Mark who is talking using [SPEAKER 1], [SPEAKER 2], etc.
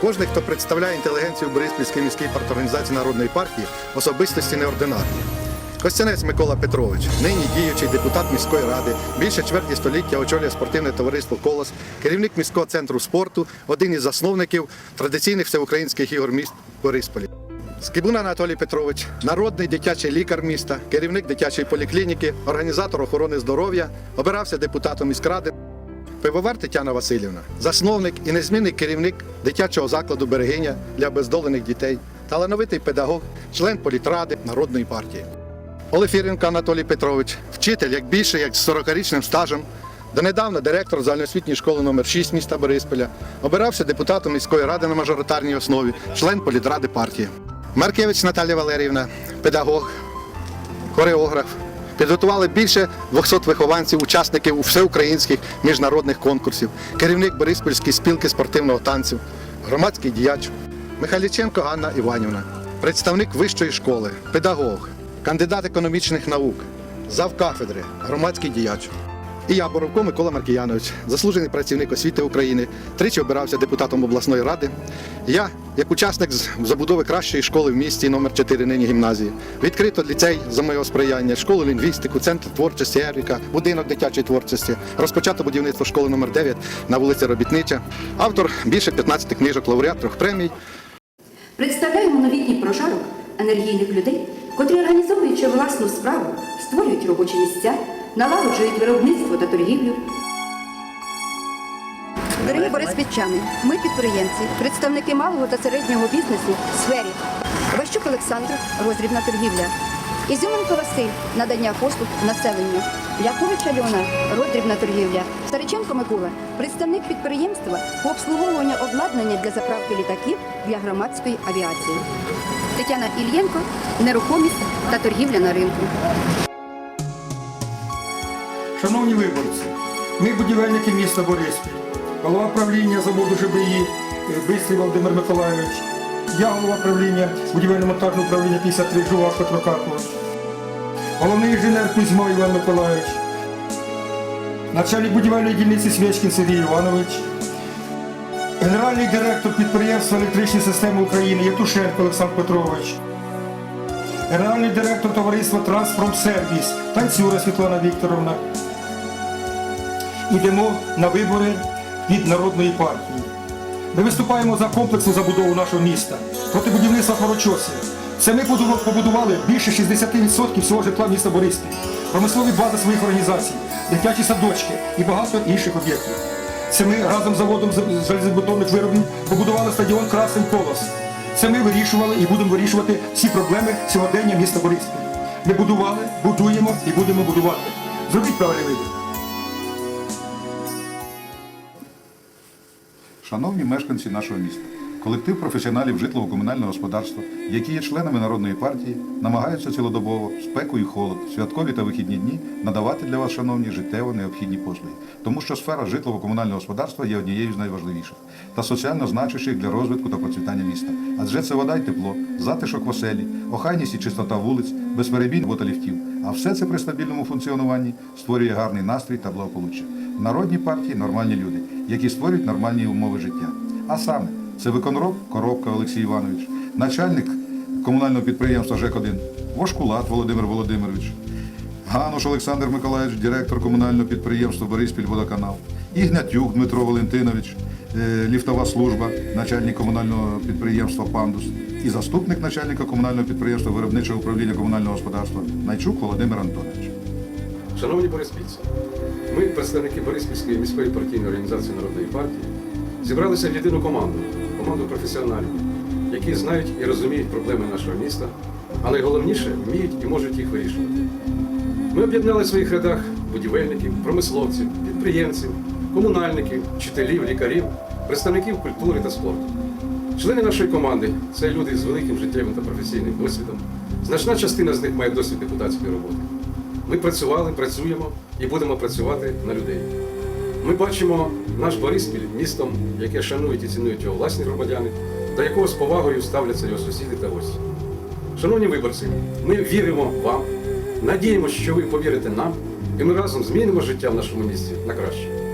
[SPEAKER 1] Кожний, хто представляє інтелігенцію Бориспільської міської парторганізації Народної партії, особистості неординарні. Костянець Микола Петрович, нині діючий депутат міської ради, більше чверті століття очолює спортивне товариство Колос, керівник міського центру спорту, один із засновників традиційних всеукраїнських ігор міст Борисполі. Скибун Анатолій Петрович, народний дитячий лікар міста, керівник дитячої поліклініки, організатор охорони здоров'я, обирався депутатом міськради. Пивовар Тетяна Васильівна, засновник і незмінний керівник дитячого закладу Берегиня для бездолених дітей, талановитий педагог, член політради Народної партії. Олефіренко Анатолій Петрович, вчитель як більше, як з 40-річним стажем. Донедавна директор загальноосвітньої школи номер 6 міста Борисполя, обирався депутатом міської ради на мажоритарній основі, член політради партії. Маркевич Наталія Валеріївна, педагог, хореограф. Підготували більше 200 вихованців, учасників всеукраїнських міжнародних конкурсів, керівник Бориспільської спілки спортивного танцю, громадський діяч. Михайліченко Ганна Іванівна, представник вищої школи, педагог, кандидат економічних наук, завкафедри, громадський діяч. І я, Боровко Микола Маркіянович, заслужений працівник освіти України, тричі обирався депутатом обласної ради. Я, як учасник забудови кращої школи в місті номер 4 нині гімназії, відкрито ліцей за моєго сприяння, школу лінгвістику, центр творчості Еріка, будинок дитячої творчості, розпочато будівництво школи номер 9 на вулиці Робітнича, автор більше 15 книжок, лауреат трьох премій.
[SPEAKER 2] Представляємо новітній прошарок енергійних людей, котрі, організовуючи власну справу, створюють робочі місця, налагоджують виробництво та торгівлю.
[SPEAKER 3] Дорогі бориспільчани, ми підприємці, представники малого та середнього бізнесу в сфері. Ващук Олександр, роздрібна торгівля. Ізюменко Василь, надання послуг населенню. Лякович Альона, роздрібна торгівля. Стариченко Микола, представник підприємства по обслуговуванню обладнання для заправки літаків для громадської авіації. Тетяна Ільєнко, нерухомість та торгівля на ринку.
[SPEAKER 4] Шановні виборці, ми будівельники міста Бориспіль, голова правління заводу ЖБІ Бистрий Володимир Миколайович, я голова правління будівельно-монтажного управління 53 Жувак Петро Карпович, головний інженер Кузьма Іван Миколайович, начальник будівельної дільниці Свєчкін Сергій Іванович, генеральний директор підприємства електричні системи України Євтушенко Олександр Петрович, генеральний директор товариства Транспромсервіс Танцюра Світлана Вікторовна. Йдемо на вибори від народної партії. Ми виступаємо за комплексну забудову нашого міста проти будівництва хворочосів. Це ми побудували- більше 60% всього житла міста Бориспіль, промислові бази своїх організацій, дитячі садочки і багато інших об'єктів. Це ми разом з заводом залізобетонних виробів побудували стадіон Красень Колос. Це ми вирішували і будемо вирішувати всі проблеми сьогодення міста Бориспіль. Ми будували, будуємо і будемо будувати. Зробіть правильний вибір.
[SPEAKER 5] Шановні мешканці нашого міста, колектив професіоналів житлово-комунального господарства, які є членами народної партії, намагаються цілодобово, спеку і холод, святкові та вихідні дні надавати для вас, шановні, життєво необхідні послуги, тому що сфера житлово-комунального господарства є однією з найважливіших та соціально значущих для розвитку та процвітання міста. Адже це вода й тепло, затишок в оселі, охайність і чистота вулиць, безперебійна робота ліфтів. А все це при стабільному функціонуванні створює гарний настрій та благополуччя. В народній партії нормальні люди, які створюють нормальні умови життя. А саме, це виконроб Коробка Олексій Іванович, начальник комунального підприємства ЖЕК-1, Вошкулат Володимир Володимирович, Гануш Олександр Миколаївич, директор комунального підприємства Бориспіль Водоканал, Ігнатюк Дмитро Валентинович, е, ліфтова служба, начальник комунального підприємства Пандус і заступник начальника комунального підприємства виробничого управління комунального господарства Найчук Володимир Антонович.
[SPEAKER 6] Шановні бориспільці, ми, представники Бориспільської міської партійної організації Народної партії, зібралися в єдину команду, команду професіоналів, які знають і розуміють проблеми нашого міста, а найголовніше вміють і можуть їх вирішувати. Ми об'єднали в своїх рядах будівельників, промисловців, підприємців, комунальників, вчителів, лікарів, представників культури та спорту. Члени нашої команди це люди з великим життєвим та професійним досвідом. Значна частина з них має досвід депутатської роботи. Ми працювали, працюємо і будемо працювати на людей. Ми бачимо наш Бориспіль містом, яке шанують і цінують його власні громадяни, до якого з повагою ставляться його сусіди та гості. Шановні виборці, ми віримо вам, надіємося, що ви повірите нам, і ми разом змінимо життя в нашому місті на краще.